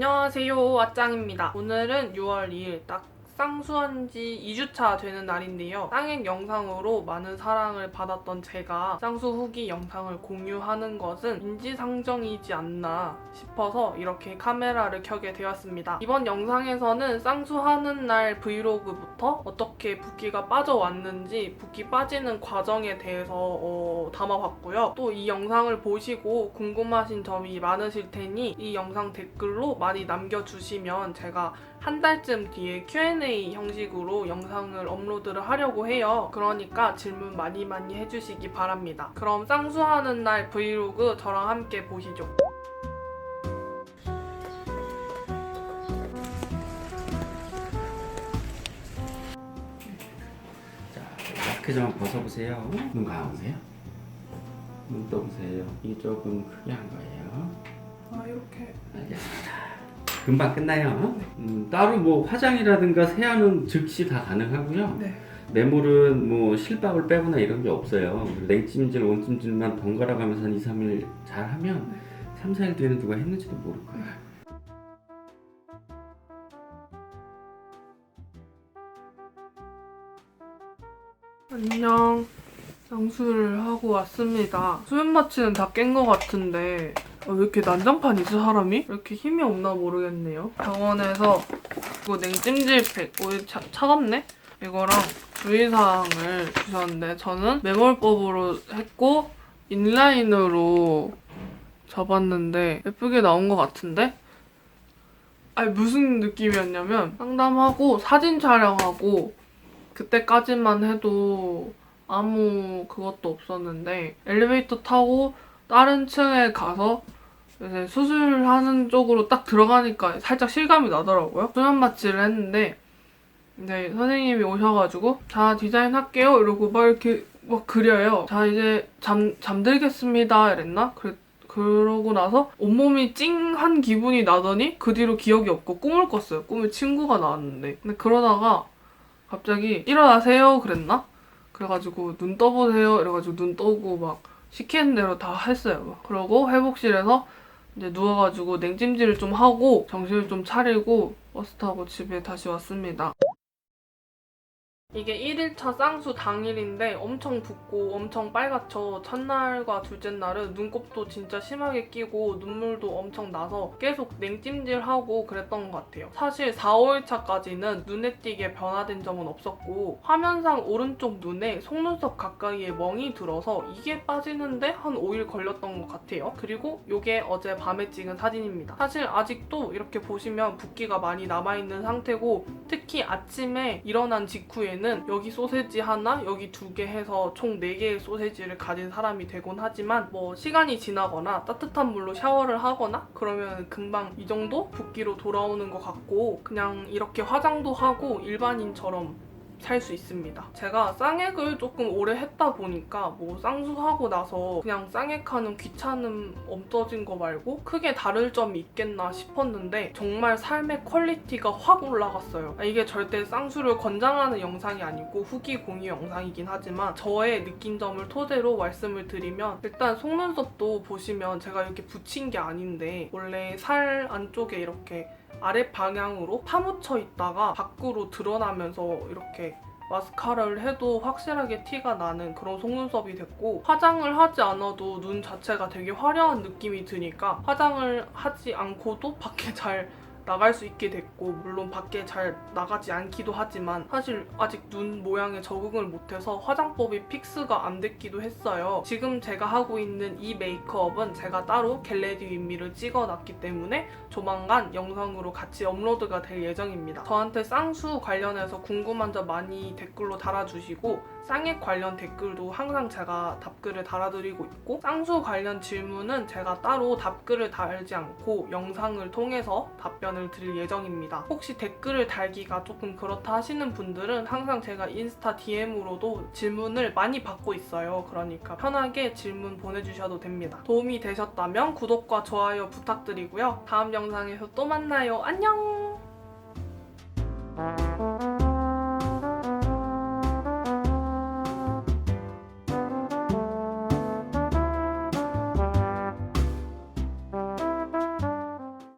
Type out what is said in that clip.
안녕하세요. 아짱입니다. 오늘은 6월 2일 딱 쌍수한 지 2주차 되는 날인데요. 쌍액 영상으로 많은 사랑을 받았던 제가 쌍수 후기 영상을 공유하는 것은 인지상정이지 않나 싶어서 이렇게 카메라를 켜게 되었습니다. 이번 영상에서는 쌍수하는 날 브이로그부터 어떻게 붓기가 빠져왔는지 붓기 빠지는 과정에 대해서 어, 담아봤고요. 또 이 영상을 보시고 궁금하신 점이 많으실 테니 이 영상 댓글로 많이 남겨주시면 제가 한 달쯤 뒤에 Q&A 형식으로 영상을 업로드를 하려고 해요. 그러니까 질문 많이 많이 해주시기 바랍니다. 그럼 쌍수하는 날 브이로그 저랑 함께 보시죠. 자, 마스크 좀 벗어보세요. 눈 감으세요. 눈 떠보세요. 이 조금 크게 한 거예요. 아 이렇게 알겠습니다. 금방 끝나요. 음, 따로 뭐 화장이라든가 세안은 즉시 다 가능하고요. 네. 매물은 뭐 실밥을 빼거나 이런 게 없어요. 냉찜질, 온찜질만 번갈아 가면서 한 2, 3일 잘 하면 3, 4일 뒤에는 누가 했는지도 모를 거예요. 안녕. 쌍수를 하고 왔습니다. 수면 마취는 다 깬 것 같은데 아, 왜 이렇게 난장판 있어 사람이? 왜 이렇게 힘이 없나 모르겠네요. 병원에서 이거 냉찜질팩, 오 차, 차갑네? 이거랑 주의사항을 주셨는데 저는 매몰법으로 했고 인라인으로 잡았는데 예쁘게 나온 것 같은데? 아니 무슨 느낌이었냐면 상담하고 사진 촬영하고 그때까지만 해도 아무 그것도 없었는데 엘리베이터 타고 다른 층에 가서 이제 수술하는 쪽으로 딱 들어가니까 살짝 실감이 나더라고요. 수면 마취를 했는데 이제 선생님이 오셔가지고 자 디자인 할게요 이러고 막 이렇게 막 그려요. 자 이제 잠 잠들겠습니다 이랬나? 그랬 그러고 나서 온몸이 찡한 기분이 나더니 그 뒤로 기억이 없고 꿈을 꿨어요. 꿈에 친구가 나왔는데 근데 그러다가 갑자기 일어나세요 그랬나? 그래가지고 눈 떠보세요 이래가지고 눈 떠고 막 시키는 대로 다 했어요. 막. 그러고 회복실에서 이제 누워가지고 냉찜질을 좀 하고 정신을 좀 차리고 버스 타고 집에 다시 왔습니다. 이게 1일차 쌍수 당일인데 엄청 붓고 엄청 빨갛죠. 첫날과 둘째 날은 눈곱도 진짜 심하게 끼고 눈물도 엄청 나서 계속 냉찜질하고 그랬던 것 같아요. 사실 4, 5일차까지는 눈에 띄게 변화된 점은 없었고 화면상 오른쪽 눈에 속눈썹 가까이에 멍이 들어서 이게 빠지는데 한 5일 걸렸던 것 같아요. 그리고 이게 어제 밤에 찍은 사진입니다. 사실 아직도 이렇게 보시면 붓기가 많이 남아있는 상태고 특히 아침에 일어난 직후에는 여기 소세지 하나, 여기 두 개 해서 총 4개의 소세지를 가진 사람이 되곤 하지만 뭐 시간이 지나거나 따뜻한 물로 샤워를 하거나 그러면 금방 이 정도 붓기로 돌아오는 것 같고 그냥 이렇게 화장도 하고 일반인처럼 살 수 있습니다. 제가 쌍액을 조금 오래 했다 보니까 뭐 쌍수하고 나서 그냥 쌍액하는 귀찮음 없어진 거 말고 크게 다를 점이 있겠나 싶었는데 정말 삶의 퀄리티가 확 올라갔어요. 아, 이게 절대 쌍수를 권장하는 영상이 아니고 후기 공유 영상이긴 하지만 저의 느낀 점을 토대로 말씀을 드리면 일단 속눈썹도 보시면 제가 이렇게 붙인 게 아닌데 원래 살 안쪽에 이렇게 아래 방향으로 파묻혀 있다가 밖으로 드러나면서 이렇게 마스카라를 해도 확실하게 티가 나는 그런 속눈썹이 됐고 화장을 하지 않아도 눈 자체가 되게 화려한 느낌이 드니까 화장을 하지 않고도 밖에 잘 나갈 수 있게 됐고 물론 밖에 잘 나가지 않기도 하지만 사실 아직 눈 모양에 적응을 못해서 화장법이 픽스가 안 됐기도 했어요. 지금 제가 하고 있는 이 메이크업은 제가 따로 겟레디 윗미를 찍어놨기 때문에 조만간 영상으로 같이 업로드가 될 예정입니다. 저한테 쌍수 관련해서 궁금한 점 많이 댓글로 달아주시고 쌍액 관련 댓글도 항상 제가 답글을 달아드리고 있고 쌍수 관련 질문은 제가 따로 답글을 달지 않고 영상을 통해서 답변을 드릴 예정입니다. 혹시 댓글을 달기가 조금 그렇다 하시는 분들은 항상 제가 인스타 DM으로도 질문을 많이 받고 있어요. 그러니까 편하게 질문 보내주셔도 됩니다. 도움이 되셨다면 구독과 좋아요 부탁드리고요. 다음 영상에서 또 만나요. 안녕!